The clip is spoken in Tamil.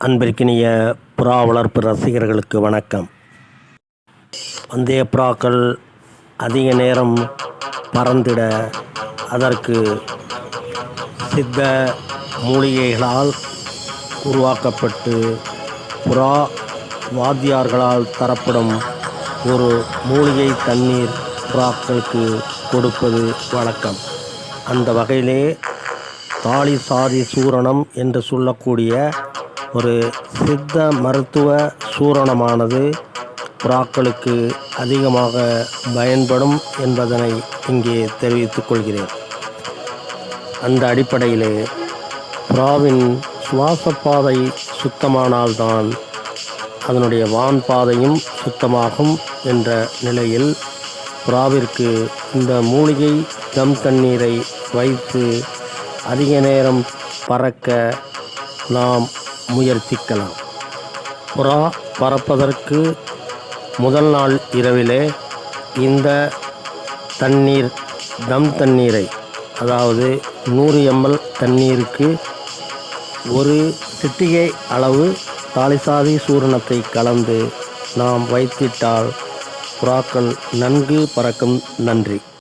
அன்பிற்கினிய புறா வளர்ப்பு ரசிகர்களுக்கு வணக்கம். பந்தய புறாக்கள் அதிக நேரம் பறந்திட அதற்கு சித்த மூலிகைகளால் உருவாக்கப்பட்டு புறா வாத்தியார்களால் தரப்படும் ஒரு மூலிகை தண்ணீர் புறாக்களுக்கு கொடுப்பது வழக்கம் அந்த வகையிலே தாலி சாதி சூரணம் என்று சொல்லக்கூடிய ஒரு சித்த மருத்துவ சூரணமானது புறாக்களுக்கு அதிகமாக பயன்படும் என்பதனை இங்கே தெரிவித்துக் கொள்கிறேன். அந்த அடிப்படையிலே புறாவின் சுவாசப்பாதை சுத்தமானால்தான் அதனுடைய வான் பாதையும் சுத்தமாகும் என்ற நிலையில் புறாவிற்கு இந்த மூலிகை தம் தண்ணீரை வைத்து அதிக நேரம் பறக்க நாம் முயற்சிக்கலாம். புறா பறப்பதற்கு முதல் நாள் இரவிலே இந்த தண்ணீர் தம் தண்ணீரை அதாவது நூறு எம்எல் தண்ணீருக்கு ஒரு சிட்டிகை அளவு தாலிசாதி சூரணத்தை கலந்து நாம் வைத்திட்டால் புறாக்கள் நன்கு பறக்கும். நன்றி.